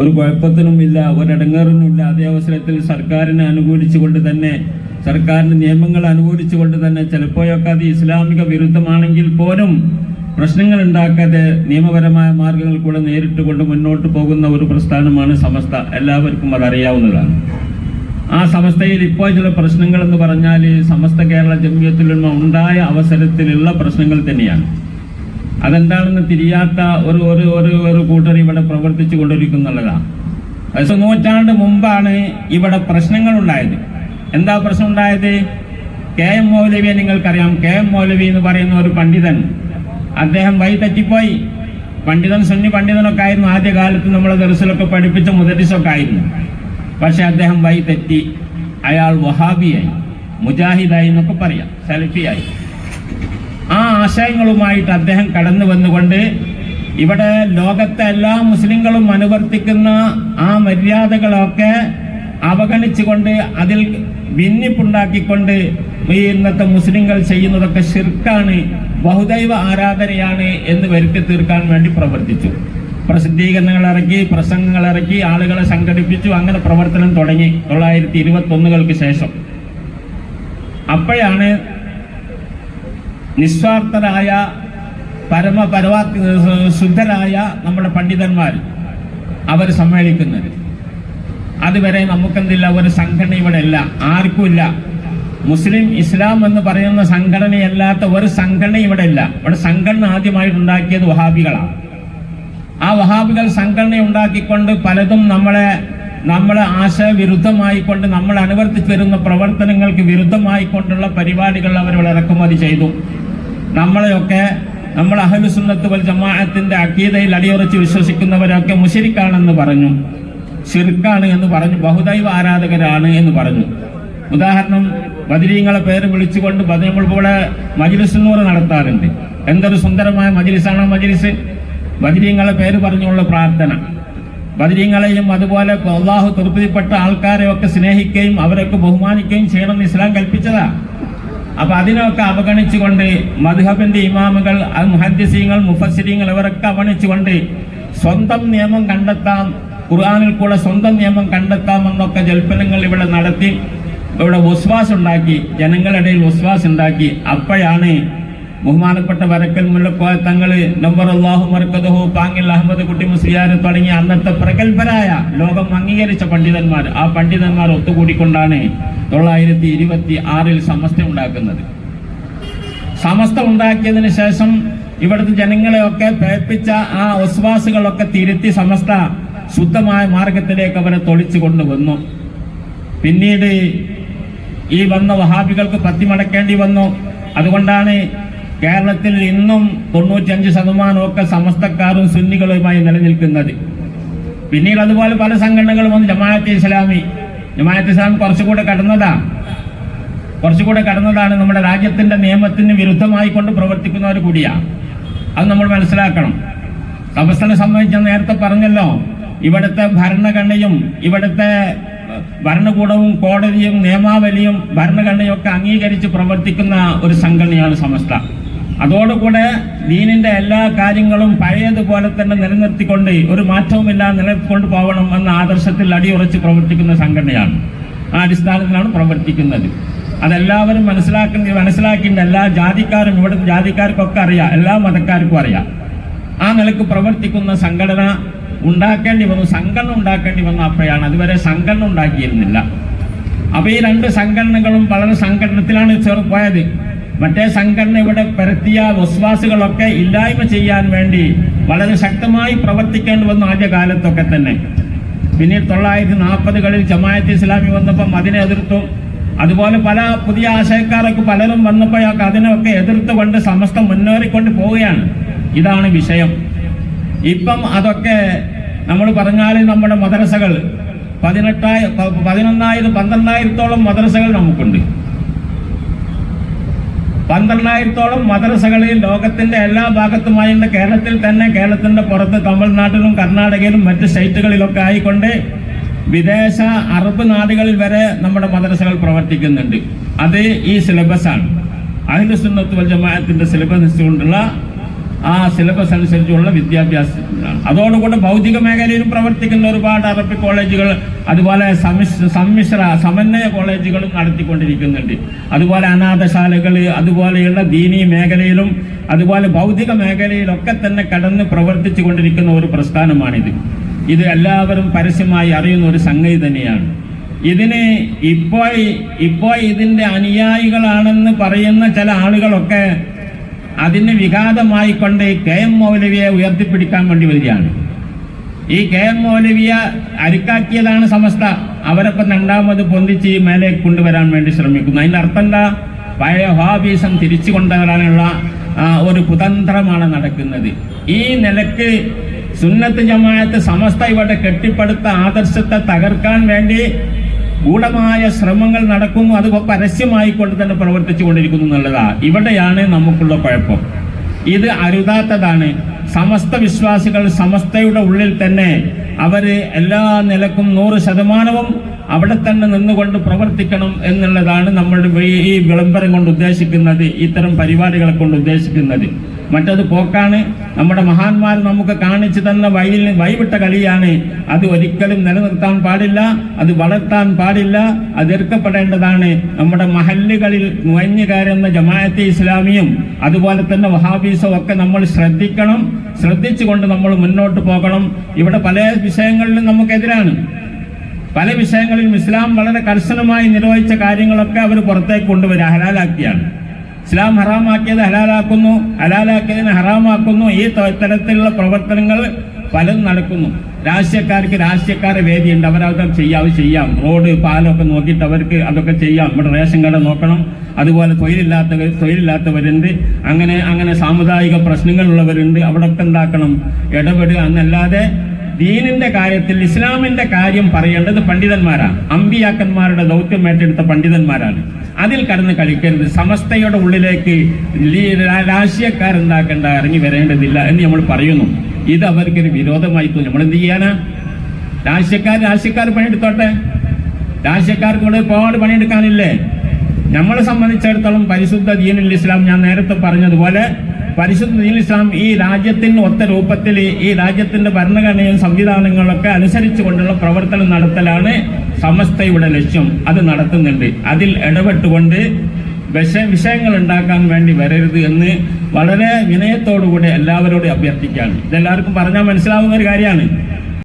ഒരു കുഴപ്പത്തിനുമില്ല ഒരിടങ്ങേറിനുമില്ല. അതേ അവസരത്തിൽ സർക്കാരിനെ അനുകൂലിച്ചുകൊണ്ട് തന്നെ സർക്കാരിന്റെ നിയമങ്ങൾ അനുകൂലിച്ചുകൊണ്ട് തന്നെ ചിലപ്പോഴൊക്കെ അത് ഇസ്ലാമിക വിരുദ്ധമാണെങ്കിൽ പോലും പ്രശ്നങ്ങൾ ഉണ്ടാക്കാതെ നിയമപരമായ മാർഗങ്ങൾ കൂടെ നേരിട്ട് കൊണ്ട് മുന്നോട്ട് പോകുന്ന ഒരു പ്രസ്ഥാനമാണ് സമസ്ത. എല്ലാവർക്കും അതറിയാവുന്നതാണ് ആ സമസ്തയിൽ ഇപ്പോൾ ചില പ്രശ്നങ്ങൾ എന്ന് പറഞ്ഞാൽ സമസ്ത കേരള ജമിയത്തിലുമ ഉണ്ടായ അവസരത്തിലുള്ള പ്രശ്നങ്ങൾ തന്നെയാണ്. അതെന്താണെന്ന് തിരിയാത്ത ഒരു ഒരു ഒരു ഒരു കൂട്ടർ ഇവിടെ പ്രവർത്തിച്ചു കൊണ്ടിരിക്കുന്നുള്ളതാണ് അത് നൂറ്റാണ്ട് മുമ്പാണ് ഇവിടെ പ്രശ്നങ്ങൾ ഉണ്ടായത് എന്താ പ്രശ്നം ഉണ്ടായത് കെ എം മൗലവിയെ നിങ്ങൾക്കറിയാം. കെ എം മൗലവി എന്ന് പറയുന്ന ഒരു പണ്ഡിതൻ. അദ്ദേഹം വഴി തെറ്റിപ്പോയി. പണ്ഡിതൻ സുന്നി പണ്ഡിതനൊക്കെ ആയിരുന്നു. ആദ്യകാലത്ത് നമ്മളെ ദർശനമൊക്കെ പഠിപ്പിച്ച മുദരിസൊക്കെ ആയിരുന്നു. പക്ഷെ അദ്ദേഹം വഴി തെറ്റി. അയാൾ വഹാബിയായി മുജാഹിദായി എന്നൊക്കെ പറയാം. സെൽഫിയായി ആ ആശയങ്ങളുമായിട്ട് അദ്ദേഹം കടന്നു വന്നുകൊണ്ട് ഇവിടെ ലോകത്തെ എല്ലാ മുസ്ലിങ്ങളും അനുവർത്തിക്കുന്ന ആ മര്യാദകളൊക്കെ അവഗണിച്ചുകൊണ്ട് അതിൽ ഭിന്നിപ്പുണ്ടാക്കിക്കൊണ്ട് ഇന്നത്തെ മുസ്ലിങ്ങൾ ചെയ്യുന്നതൊക്കെ ശിർക്കാണ് ബഹുദൈവ ആരാധനയാണ് എന്ന് വരുത്തി തീർക്കാൻ വേണ്ടി പ്രവർത്തിച്ചു. പ്രസിദ്ധീകരണങ്ങൾ ഇറക്കി പ്രസംഗങ്ങൾ ഇറക്കി ആളുകളെ സംഘടിപ്പിച്ചു. അങ്ങനെ പ്രവർത്തനം തുടങ്ങി തൊള്ളായിരത്തി ഇരുപത്തി ഒന്നുകൾക്ക് ശേഷം. അപ്പോഴാണ് നിസ്വാർത്ഥരായ പരമ പരമാ ശുദ്ധരായ നമ്മുടെ പണ്ഡിതന്മാർ അവർ സമ്മേളിക്കുന്നത്. അതുവരെ നമുക്കെന്തില്ല ഒരു സംഘടന ഇവിടെ ഇല്ല ആർക്കുമില്ല. മുസ്ലിം ഇസ്ലാം എന്ന് പറയുന്ന സംഘടനയല്ലാത്ത ഒരു സംഘടന ഇവിടെ ഇല്ല ഇവിടെ സംഘടന ആദ്യമായിട്ട് ഉണ്ടാക്കിയത് വഹാബികളാണ്. ആ വഹാബികൾ സംഘടന ഉണ്ടാക്കിക്കൊണ്ട് പലതും നമ്മളെ നമ്മളെ ആശയവിരുദ്ധമായിക്കൊണ്ട് നമ്മൾ അനുവർത്തിച്ചു വരുന്ന പ്രവർത്തനങ്ങൾക്ക് വിരുദ്ധമായിക്കൊണ്ടുള്ള പരിപാടികൾ അവർ ഇറക്കുമതി ചെയ്തു. നമ്മളെയൊക്കെ നമ്മൾ അഹലുസുന്നത്ത് വൽ ജമാഅത്തിന്റെ അക്കീതയിൽ അടിയുറച്ച് വിശ്വസിക്കുന്നവരൊക്കെ മുശരിക്കാണെന്ന് പറഞ്ഞു. ഷിർക്കാണ് എന്ന് പറഞ്ഞു. ബഹുദൈവ ആരാധകരാണ് എന്ന് പറഞ്ഞു. ഉദാഹരണം ബദരീങ്ങളെ പേര് വിളിച്ചുകൊണ്ട് നമ്മളിവിടെ മജിലിസ് നൂറ് നടത്താറുണ്ട്. എന്തൊരു സുന്ദരമായ മജിലിസാണോ മജിലിസ്? ബദരീങ്ങളെ പേര് പറഞ്ഞുള്ള പ്രാർത്ഥന. ബദരീങ്ങളെയും അതുപോലെ അള്ളാഹു തൃപ്തിപ്പെട്ട ആൾക്കാരെയൊക്കെ സ്നേഹിക്കുകയും അവരൊക്കെ ബഹുമാനിക്കുകയും ചെയ്യണമെന്ന് ഇസ്ലാം കൽപ്പിച്ചതാ. അപ്പൊ അതിനൊക്കെ അവഗണിച്ചുകൊണ്ട് മധുഹബിന്റെ ഇമാമുകൾ മുഹദ്സീങ്ങൾ മുഫസ്സിരീങ്ങൾ ഇവരൊക്കെ അവഗണിച്ചുകൊണ്ട് സ്വന്തം നിയമം കണ്ടെത്താം ഖുർആാനിൽ കൂടെ സ്വന്തം നിയമം കണ്ടെത്താമെന്നൊക്കെ ജൽപ്പനങ്ങൾ ഇവിടെ നടത്തി ഇവിടെ ഉസ്വാസ് ഉണ്ടാക്കി ജനങ്ങളിടയിൽ ഉസ്വാസ് ഉണ്ടാക്കി അപ്പോഴാണ് ബഹുമാനപ്പെട്ട വരക്കൽ മുല്ലക്കോയ തങ്ങൾ നമ്പർ അള്ളാഹു മർക്കദഹു പാങ്ങിൽ അഹമ്മദ് കുട്ടി മുസ്ലിയാർ തുടങ്ങിയ അന്നത്തെ പ്രഗത്ഭരായ ലോകം അംഗീകരിച്ച പണ്ഡിതന്മാർ ആ പണ്ഡിതന്മാർ ഒത്തുകൂടിക്കൊണ്ടാണ് തൊള്ളായിരത്തി ഇരുപത്തി ആറിൽ സമസ്ത ഉണ്ടാക്കുന്നത്. സമസ്ത ഉണ്ടാക്കിയതിന് ശേഷം ഇവിടുത്തെ ജനങ്ങളെയൊക്കെ പേപ്പിച്ച ആ ഒസ്വാസുകളൊക്കെ തിരുത്തി സമസ്ത ശുദ്ധമായ മാർഗത്തിലേക്ക് അവരെ തൊളിച്ചു കൊണ്ടുവന്നു. പിന്നീട് ഈ വന്ന വഹാബികൾക്ക് പത്തിമടക്കേണ്ടി വന്നു. അതുകൊണ്ടാണ് കേരളത്തിൽ ഇന്നും തൊണ്ണൂറ്റഞ്ച് ശതമാനമൊക്കെ സമസ്തക്കാരും സുന്നികളുമായി നിലനിൽക്കുന്നത്. പിന്നീട് അതുപോലെ പല സംഘടനകളും വന്നു. ജമാഅത്തെ ഇസ്ലാമി. ജമാഅത്തെ ഇസ്ലാമി കുറച്ചുകൂടെ കടന്നതാ. കുറച്ചുകൂടെ കടന്നതാണ് നമ്മുടെ രാജ്യത്തിന്റെ നിയമത്തിന് വിരുദ്ധമായി കൊണ്ട് പ്രവർത്തിക്കുന്നവർ കൂടിയാ. അത് നമ്മൾ മനസ്സിലാക്കണം. സമസ്തനെ സംബന്ധിച്ച് നേരത്തെ പറഞ്ഞല്ലോ. ഇവിടുത്തെ ഭരണഘടനയും ഇവിടുത്തെ ഭരണകൂടവും കോടതിയും നിയമാവലിയും ഭരണഘടനയും ഒക്കെ അംഗീകരിച്ച് പ്രവർത്തിക്കുന്ന ഒരു സംഘടനയാണ് സമസ്ത. അതോടുകൂടെ ദീനിന്റെ എല്ലാ കാര്യങ്ങളും പഴയതുപോലെ തന്നെ നിലനിർത്തിക്കൊണ്ട് ഒരു മാറ്റവുമില്ലാതെ നിലനിർത്തിക്കൊണ്ട് പോകണം എന്ന ആദർശത്തിൽ അടിയുറച്ച് പ്രവർത്തിക്കുന്ന സംഘടനയാണ്. ആ അടിസ്ഥാനത്തിലാണ് പ്രവർത്തിക്കുന്നത്. അതെല്ലാവരും മനസ്സിലാക്കുന്ന മനസ്സിലാക്കിയിട്ട് എല്ലാ ജാതിക്കാരും ഇവിടുത്തെ ജാതിക്കാർക്കൊക്കെ അറിയാം. എല്ലാ മതക്കാർക്കും അറിയാം. ആ നിലയ്ക്ക് പ്രവർത്തിക്കുന്ന സംഘടന ഉണ്ടാക്കേണ്ടി വന്നു. സംഘടന ഉണ്ടാക്കേണ്ടി വന്നു അപ്പോഴാണ്. അതുവരെ സംഘടന ഉണ്ടാക്കിയിരുന്നില്ല. അപ്പൊ ഈ രണ്ട് സംഘടനകളും വളരെ സംഘടനത്തിലാണ് ചേർന്ന് പോയത് മറ്റേ സംഘടന ഇവിടെ പരത്തിയ വിശ്വാസികളൊക്കെ ഇല്ലായ്മ ചെയ്യാൻ വേണ്ടി വളരെ ശക്തമായി പ്രവർത്തിക്കേണ്ടി വന്നു ആദ്യ കാലത്തൊക്കെ തന്നെ. പിന്നീട് തൊള്ളായിരത്തി നാൽപ്പതുകളിൽ ജമായത്ത് ഇസ്ലാമി വന്നപ്പം അതിനെ എതിർത്തു. അതുപോലെ പല പുതിയ ആശയക്കാരൊക്കെ പലരും വന്നപ്പോഴൊക്കെ അതിനൊക്കെ എതിർത്തുകൊണ്ട് സമസ്ത മുന്നേറിക്കൊണ്ട് പോവുകയാണ്. ഇതാണ് വിഷയം. ഇപ്പം അതൊക്കെ നമ്മൾ പറഞ്ഞാൽ നമ്മുടെ മദ്രസകൾ പതിനെട്ടായിരം പതിനൊന്നായിരം പന്ത്രണ്ടായിരത്തോളം മദ്രസകൾ നമുക്കുണ്ട്. പന്ത്രണ്ടായിരത്തോളം മദ്രസകളിൽ ലോകത്തിന്റെ എല്ലാ ഭാഗത്തുമായുണ്ട് കേരളത്തിൽ തന്നെ കേരളത്തിന്റെ പുറത്ത് തമിഴ്നാട്ടിലും കർണാടകയിലും മറ്റ് സ്റ്റേറ്റുകളിലൊക്കെ ആയിക്കൊണ്ട് വിദേശ അറബ് നാടുകളിൽ വരെ നമ്മുടെ മദ്രസകൾ പ്രവർത്തിക്കുന്നുണ്ട്. അത് ഈ സിലബസാണ്. അഹിലുസുന്നത്ത് വൽ ജമാഅത്തിന്റെ സിലബസ് കൊണ്ടുള്ള ആ സിലബസ് അനുസരിച്ചുള്ള വിദ്യാഭ്യാസത്തിലാണ് അതോടുകൂടെ ഭൗതിക മേഖലയിലും പ്രവർത്തിക്കുന്ന ഒരുപാട് അറബി കോളേജുകൾ അതുപോലെ സമ്മിശ്ര സമന്വയ കോളേജുകളും നടത്തിക്കൊണ്ടിരിക്കുന്നുണ്ട്. അതുപോലെ അനാഥശാലകൾ അതുപോലെയുള്ള ദീനീ മേഖലയിലും അതുപോലെ ഭൗതിക മേഖലയിലൊക്കെ തന്നെ കടന്ന് പ്രവർത്തിച്ചു കൊണ്ടിരിക്കുന്ന ഒരു പ്രസ്ഥാനമാണിത്. ഇത് എല്ലാവരും പരസ്യമായി അറിയുന്ന ഒരു സംഗതി തന്നെയാണ്. ഇതിന് ഇപ്പോൾ ഇപ്പോൾ ഇതിന്റെ അനുയായികളാണെന്ന് പറയുന്ന ചില ആളുകളൊക്കെ അതിന് വിഘാതമായിക്കൊണ്ട് കെ എം മൗലവിയെ ഉയർത്തിപ്പിടിക്കാൻ വേണ്ടി വരികയാണ്. ഈ കെ എം മൗലവിയ അരുക്കാക്കിയതാണ് സമസ്ത. അവരൊപ്പം രണ്ടാമത് പൊന്തിച്ച് ഈ മേലെ കൊണ്ടുവരാൻ വേണ്ടി ശ്രമിക്കുന്നു. അതിന്റെ അർത്ഥം എന്താ? പഴയ ഹാബീസം തിരിച്ചു കൊണ്ടുവരാനുള്ള ഒരു കുതന്ത്രമാണ് നടക്കുന്നത്. ഈ നിലയ്ക്ക് സുന്നത്ത് ജമാഅത്ത് സമസ്ത ഇവിടെ കെട്ടിപ്പടുത്ത ആദർശത്തെ തകർക്കാൻ വേണ്ടി ഗൂഢമായ ശ്രമങ്ങൾ നടക്കുന്നു അത് പരസ്യമായിക്കൊണ്ട് തന്നെ പ്രവർത്തിച്ചു കൊണ്ടിരിക്കുന്നു എന്നുള്ളതാ. ഇവിടെയാണ് നമുക്കുള്ള കുഴപ്പം ഇത് അരുതാത്തതാണ്. സമസ്ത വിശ്വാസികൾ സമസ്തയുടെ ഉള്ളിൽ തന്നെ അവർ എല്ലാ നിലക്കും നൂറ് ശതമാനവും അവിടെ തന്നെ നിന്നുകൊണ്ട് പ്രവർത്തിക്കണം എന്നുള്ളതാണ് നമ്മളുടെ ഈ- വിളംബരം കൊണ്ട് ഉദ്ദേശിക്കുന്നത് ഇത്തരം പരിപാടികളെ കൊണ്ട് ഉദ്ദേശിക്കുന്നത്. മറ്റത് പോക്കാണ്. നമ്മുടെ മഹാന്മാർ നമുക്ക് കാണിച്ചു തന്ന വഴിയിൽ വഴിവിട്ട കളിയാണ്. അത് ഒരിക്കലും നിലനിർത്താൻ പാടില്ല അത് വളർത്താൻ പാടില്ല അത് എതിർക്കപ്പെടേണ്ടതാണ്. നമ്മുടെ മഹല്ലുകളിൽ നുഴഞ്ഞു കയറുന്ന ജമാഅത്തെ ഇസ്ലാമിയും അതുപോലെ തന്നെ വഹാബീസും ഒക്കെ നമ്മൾ ശ്രദ്ധിക്കണം. ശ്രദ്ധിച്ചുകൊണ്ട് നമ്മൾ മുന്നോട്ട് പോകണം. ഇവിടെ പല വിഷയങ്ങളിലും നമുക്കെതിരാണ്. പല വിഷയങ്ങളിലും ഇസ്ലാം വളരെ കർശനമായി നിർവഹിച്ച കാര്യങ്ങളൊക്കെ അവർ പുറത്തേക്ക് കൊണ്ടുവരിക ഹലാലാക്കിയാണ്. ഇസ്ലാം ഹറാമാക്കിയത് ഹലാലാക്കുന്നു. ഹലാലാക്കിയതിനെ ഹറാമാക്കുന്നു. ഈ തരത്തിലുള്ള പ്രവർത്തനങ്ങൾ പലതും നടക്കുന്നു. രാഷ്ട്രീയക്കാർക്ക് രാഷ്ട്രീയക്കാരെ വേദിയുണ്ട്. അവരതൊക്കെ ചെയ്യാം ചെയ്യാം. റോഡ് പാലമൊക്കെ നോക്കിയിട്ട് അവർക്ക് അതൊക്കെ ചെയ്യാം. ഇവിടെ റേഷൻ കട നോക്കണം. അതുപോലെ തൊഴിലില്ലാത്തവർ തൊഴിലില്ലാത്തവരുണ്ട്. അങ്ങനെ അങ്ങനെ സാമുദായിക പ്രശ്നങ്ങളുള്ളവരുണ്ട്. അവിടെ ഒക്കെ എന്താക്കണം? ഇടപെടുക എന്നല്ലാതെ ദീനിന്റെ കാര്യത്തിൽ ഇസ്ലാമിന്റെ കാര്യം പറയേണ്ടത് പണ്ഡിതന്മാരാണ്. അമ്പിയാക്കന്മാരുടെ ദൗത്യം ഏറ്റെടുത്ത പണ്ഡിതന്മാരാണ്. അതിൽ കടന്ന് കളിക്കരുത്. സമസ്തയുടെ ഉള്ളിലേക്ക് രാഷ്ട്രീയക്കാരുണ്ടാക്കേണ്ട ഇറങ്ങി വരേണ്ടതില്ല എന്ന് നമ്മൾ പറയുന്നു. ഇത് അവർക്കൊരു വിരോധമായി തോന്നി. നമ്മൾ എന്ത് ചെയ്യാനാ രാഷ്ട്രീയക്കാർ രാഷ്ട്രീയക്കാർ പണിയെടുത്തോട്ടെ? രാഷ്ട്രീയക്കാർക്ക് ഇവിടെ ഒരുപാട് പണിയെടുക്കാനില്ലേ? നമ്മളെ സംബന്ധിച്ചിടത്തോളം പരിശുദ്ധ ദീനുൽ ഇസ്ലാം ഞാൻ നേരത്തെ പറഞ്ഞതുപോലെ പരിശുദ്ധ ഇസ്ലാം ഈ രാജ്യത്തിന് ഒത്ത രൂപത്തിൽ ഈ രാജ്യത്തിന്റെ ഭരണഘടനയും സംവിധാനങ്ങളൊക്കെ അനുസരിച്ചുകൊണ്ടുള്ള പ്രവർത്തനം നടത്തലാണ് സമസ്തയുടെ ലക്ഷ്യം. അത് നടത്തുന്നുണ്ട്. അതിൽ ഇടപെട്ടുകൊണ്ട് വിഷ വിഷയങ്ങൾ ഉണ്ടാക്കാൻ വേണ്ടി വരരുത് എന്ന് വളരെ വിനയത്തോടുകൂടി എല്ലാവരോടും അഭ്യർത്ഥിക്കുകയാണ്. ഇതെല്ലാവർക്കും പറഞ്ഞാൽ മനസ്സിലാവുന്ന ഒരു കാര്യമാണ്.